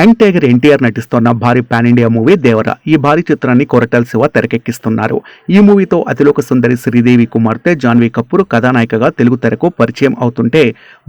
Young tiger NTR నటిస్తున్న భారీ pan India movie దేవర. ఈ భారీ చిత్రాన్ని కొరటాల శివ తెరకెక్కిస్తున్నారు. ఈ మూవీతో అతిలోక సుందరి శ్రీదేవి కుమార్తె జాన్వీ కపూర్ కథానాయికగా తెలుగు తెరకు పరిచయం అవుతుంటే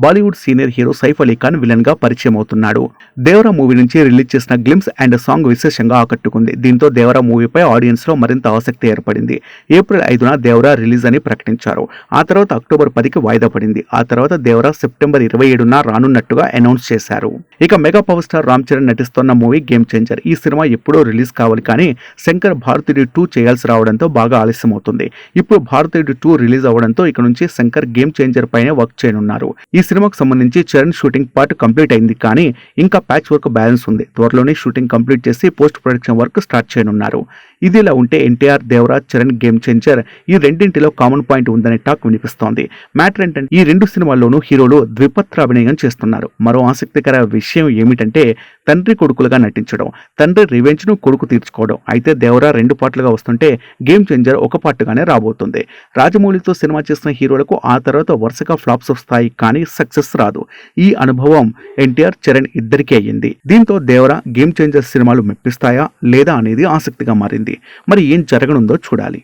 Bollywood senior hero Saif Ali Khan విలన్గా పరిచయం అవుతున్నాడు. దేవర మూవీ నుంచి రిలీజ్ చేసిన గ్లిమ్స్ అండ్ సాంగ్ విశేషంగా ఆకట్టుకుంది. దీంతో దేవర మూవీపై ఆడియన్స్లో మరింత ఆసక్తి ఏర్పడింది. ఏప్రిల్ ఐదున దేవర రిలీజ్ అని ప్రకటించారు. ఆ తర్వాత అక్టోబర్ పదికి వాయిదా పడింది. ఆ తర్వాత దేవర సెప్టెంబర్ ఇరవై ఏడున రానున్నట్టుగా అనౌన్స్ చేశారు. ఇక mega power star Ram Charan నటిస్తున్న మూవీ గేమ్ చేంజర్ ఈ సినిమా ఎప్పుడో రిలీజ్ కావాలి కానీ శంకర్ భారతీయుడు టూ చేయాల్సి రావడంతో బాగా ఆలస్యం అవుతుంది. ఇప్పుడు భారతీయుడు టూ రిలీజ్ అవడంతో ఇక నుంచి శంకర్ గేమ్ చేంజర్ పైనే వర్క్ చేయనున్నారు. ఈ సినిమాకు సంబంధించి చరణ్ షూటింగ్ పార్ట్ కంప్లీట్ అయింది కానీ ఇంకా ప్యాచ్ వర్క్ బ్యాలెన్స్ ఉంది. త్వరలోనే షూటింగ్ కంప్లీట్ చేసి పోస్ట్ ప్రొడక్షన్ వర్క్ స్టార్ట్ చేయనున్నారు. ఇది ఇలా ఉంటే NTR Devaraj Charan game changer ఈ రెండింటిలో కామన్ పాయింట్ ఉందనే టాక్ వినిపిస్తోంది. మ్యాటర్ ఏంటంటే ఈ రెండు సినిమాల్లోనూ హీరోలు ద్విపత్ర అభినయం చేస్తున్నారు. మరో ఆసక్తికర విషయం ఏమిటంటే తండ్రి కొడుకులుగా నటించడం తండ్రి రివెంజ్ను కొడుకు తీర్చుకోవడం. అయితే దేవరా రెండు పాటలుగా వస్తుంటే గేమ్ చేంజర్ ఒక పాటుగానే రాబోతుంది. రాజమౌళితో సినిమా చేసిన హీరోలకు ఆ తర్వాత వరుసగా ఫ్లాప్స్ వస్తాయి కానీ సక్సెస్ రాదు. ఈ అనుభవం ఎన్టీఆర్ చరణ్ ఇద్దరికీ అయ్యింది. దీంతో దేవరా గేమ్ చేంజర్ సినిమాలు మెప్పిస్తాయా లేదా అనేది ఆసక్తిగా మారింది. మరి ఏం జరగనుందో చూడాలి.